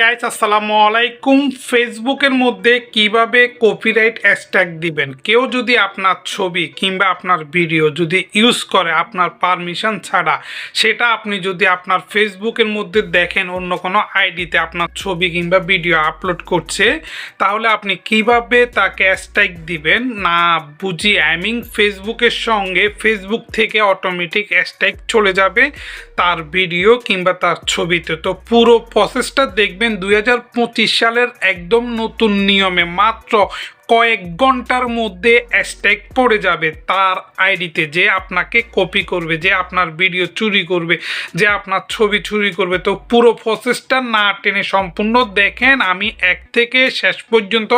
Guys আসসালামু আলাইকুম। ফেসবুকের মধ্যে কীভাবে কপিরাইট হ্যাশট্যাগ দিবেন? কেউ যদি আপনার ছবি কিংবা আপনার ভিডিও যদি ইউজ করে আপনার পারমিশন ছাড়া, সেটা আপনি যদি আপনার ফেসবুকের মধ্যে দেখেন অন্য কোনো আইডিতে আপনার ছবি কিংবা ভিডিও আপলোড করছে, তাহলে আপনি কীভাবে তাকে হ্যাশট্যাগ দিবেন? না বুঝি মিন ফেসবুকের সঙ্গে ফেসবুক থেকে অটোমেটিক হ্যাশট্যাগ চলে যাবে তার ভিডিও কিংবা তার ছবিতে। তো পুরো প্রসেসটা দেখবেন দুই হাজার পঁচিশ সালের একদম নতুন নিয়মে মাত্র কয়েক ঘণ্টার মধ্যে হ্যাশট্যাগ পড়ে যাবে। তার আইডিতে যে আপনাকে কপি করবে, যে আপনার ভিডিও চুরি করবে, যে আপনার ছবি চুরি করবে। তো পুরো প্রসেসটা না টেনে সম্পূর্ণ দেখেন, আমি এক থেকে শেষ পর্যন্ত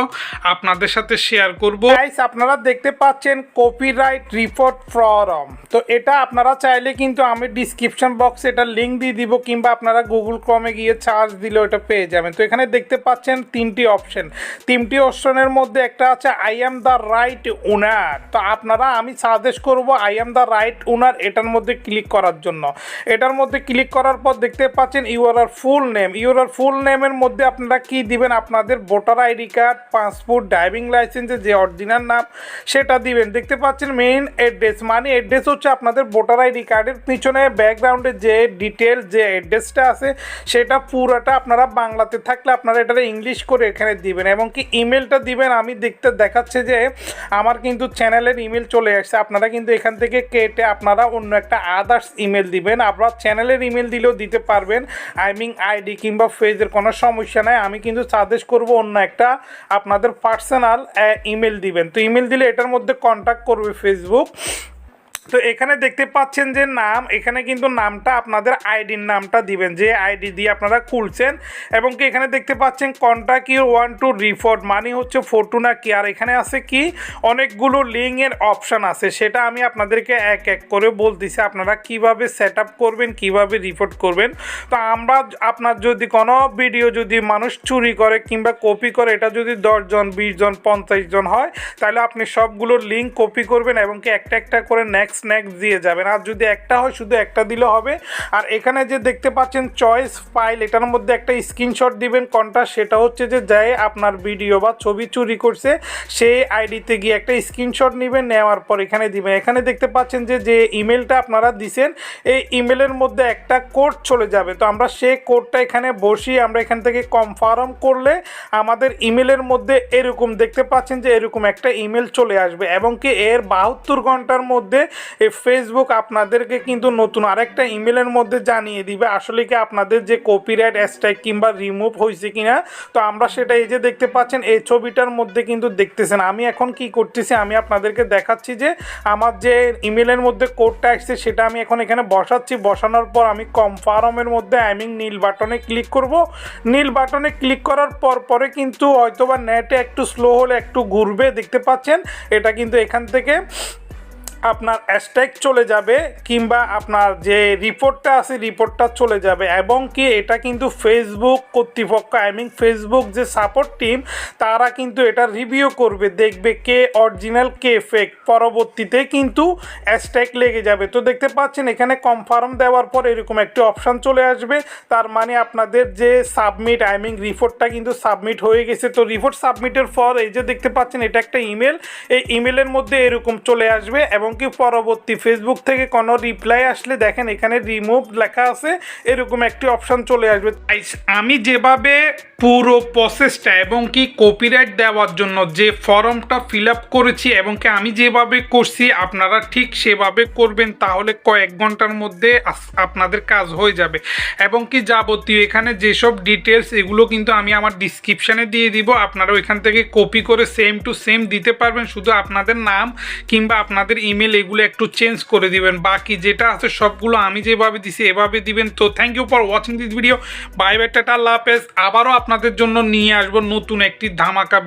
আপনাদের সাথে শেয়ার করব। গাইস আপনারা দেখতে পাচ্ছেন কপিরাইট রিপোর্ট ফরম তো এটা আপনারা চাইলে কিন্তু আমি ডিসক্রিপশন বক্সে এটা লিঙ্ক দিয়ে দিব, কিংবা আপনারা গুগল ক্রমে গিয়ে চার্জ দিলেও এটা পেয়ে যাবেন। তো এখানে দেখতে পাচ্ছেন তিনটি অপশন তিনটি অপশনের মধ্যে একটা আছে I am the right owner তো আপনারা, আমি সাজেস্ট করব I am the right owner এটার মধ্যে ক্লিক করার জন্য। এটার মধ্যে ক্লিক করার পর দেখতে পাচ্ছেন ইউর আর ফুল নেম ইউর আর ফুল নেমের মধ্যে আপনারা কি দিবেন? আপনাদের voter ID card passport driving লাইসেন্সের যে অরিজিনাল নাম, সেটা দিবেন। দেখতে পাচ্ছেন মেইন অ্যাড্রেস মানে অ্যাড্রেস হচ্ছে আপনাদের ভোটার আইডি কার্ডের পিছনে ব্যাকগ্রাউন্ডে যে ডিটেল যে অ্যাড্রেসটা আছে, সেটা পুরোটা আপনারা বাংলাতে থাকলে আপনারা এটা ইংলিশ করে এখানে দিবেন। এবং কি ইমেলটা দিবেন, আমি দেখতে দেখাচ্ছে যে আমার কিন্তু চ্যানেলের ইমেল চলে আসছে। আপনারা কিন্তু এখান থেকে কেটে আপনারা অন্য একটা আদার্স ইমেল দিবেন। আপনারা চ্যানেলের ইমেল দিলেও দিতে পারবেন। আই মিন আইডি কিংবা ফেজের কোনো সমস্যা নাই। আমি কিন্তু সাজেস্ট করব অন্য একটা আপনাদের পার্সোনাল ইমেল দিবেন। তো ইমেল দিলে এটার মধ্যে কন্ট্যাক্ট করবে ফেসবুক তো এখানে দেখতে পাচ্ছেন যে নাম, এখানে কিন্তু নামটা আপনাদের আইডির নামটা দিবেন, যে আইডি দিয়ে আপনারা খুলছেন। এবং কি এখানে দেখতে পাচ্ছেন contact your want to report মানে হচ্ছে ফটো না কি আর এখানে আছে কি, অনেকগুলো লিঙ্কের অপশান আছে, সেটা আমি আপনাদেরকে এক এক করে বলতেছি, আপনারা কীভাবে সেট আপ করবেন, কীভাবে রিপোর্ট করবেন। তো আমরা আপনার যদি কোনো ভিডিও যদি মানুষ চুরি করে কিংবা কপি করে, এটা যদি দশজন বিশ জন, পঞ্চাশ জন হয়, তাহলে আপনি সবগুলোর লিঙ্ক কপি করবেন এবং কি একটা একটা করে নেক্সট নেক্সট দিয়ে যাবেন। আর যদি একটা হয়, শুধু একটা দিলে হবে। আর এখানে যে দেখতে পাচ্ছেন চয়েস ফাইল এটার মধ্যে একটা স্ক্রিনশট দিবেন। কোনটা সেটা হচ্ছে যে যায় আপনার ভিডিও বা ছবি চুরি করছে, সেই আইডিতে গিয়ে একটা স্ক্রিনশট নেবেন, নেওয়ার পর এখানে দিবেন। এখানে দেখতে পাচ্ছেন যে যে ইমেলটা আপনারা দিছেন, এই ইমেলের মধ্যে একটা কোড চলে যাবে। তো আমরা সেই কোডটা এখানে বসিয়ে আমরা এখান থেকে কনফার্ম করলে আমাদের ইমেলের মধ্যে এরকম দেখতে পাচ্ছেন যে, এরকম একটা ইমেল চলে আসবে। এবং কি এর বাহাত্তর ঘণ্টার মধ্যে এই ফেসবুক আপনাদেরকে কিন্তু নতুন আরেকটা ইমেলের মধ্যে জানিয়ে দিবে, আসলে কি আপনাদের যে কপিরাইট স্ট্রাইক কিংবা রিমুভ হয়েছে কিনা? তো আমরা সেটা এই যে দেখতে পাচ্ছেন, এই ছবিটার মধ্যে কিন্তু দেখতেছেন। আমি এখন কি করতেছি, আমি আপনাদেরকে দেখাচ্ছি যে আমার যে ইমেলের মধ্যে কোডটা আসছে, সেটা আমি এখন এখানে বসাচ্ছি। বসানোর পর আমি কনফার্মের মধ্যে আই মিন নীল বাটনে ক্লিক করব। নীল বাটনে ক্লিক করার পর পরে কিন্তু হয়তোবা নেটে একটু স্লো হলে একটু ঘুরবে, দেখতে পাচ্ছেন? এটা কিন্তু এখান থেকে আপনার অ্যাস্ট্যাগ চলে যাবে কিংবা আপনার যে রিপোর্টটা আছে রিপোর্টটা চলে যাবে। এবং কি এটা কিন্তু ফেসবুক কর্তৃপক্ষ আই মিন ফেসবুক যে সাপোর্ট টিম তারা কিন্তু এটা রিভিউ করবে, দেখবে কে অরিজিনাল কে ফেক পরবর্তীতে কিন্তু অ্যাস্ট্যাগ লেগে যাবে। তো দেখতে পাচ্ছেন, এখানে কনফার্ম দেওয়ার পর এরকম একটি অপশান চলে আসবে। তার মানে আপনাদের যে সাবমিট আই মিন রিপোর্টটা কিন্তু সাবমিট হয়ে গেছে। তো রিপোর্ট সাবমিটের পর এই যে দেখতে পাচ্ছেন, এটা একটা ইমেল এই ইমেলের মধ্যে এরকম চলে আসবে এবং কি পরবর্তী ফেসবুক থেকে কোনো রিপ্লাই আসলে দেখেন, এখানে রিমুভ লেখা আছে, এরকম একটি অপশান চলে আসবে। আমি যেভাবে পুরো প্রসেসটা এবং কি কপিরাইট দেওয়ার জন্য যে ফর্মটা ফিল আপ করেছি এবং কি আমি যেভাবে করছি, আপনারা ঠিক সেভাবে করবেন, তাহলে কয়েক ঘণ্টার মধ্যে আপনাদের কাজ হয়ে যাবে। এবং কি যাবতীয়, এখানে যেসব ডিটেলস এগুলো কিন্তু আমি আমার ডিসক্রিপশানে দিয়ে দিব। আপনারা ওইখান থেকে কপি করে সেম টু সেম দিতে পারবেন। শুধু আপনাদের নাম কিংবা আপনাদের ইমেল এগুলো একটু চেঞ্জ করে দিবেন। বাকি যেটা আছে সবগুলো আমি যেভাবে দিছি, এভাবে দিবেন। তো thank you for watching this video bye bye tata, আল্লাহ হাফেজ। আবারও আপনাদের জন্য নিয়ে আসব নতুন একটি ধামাকা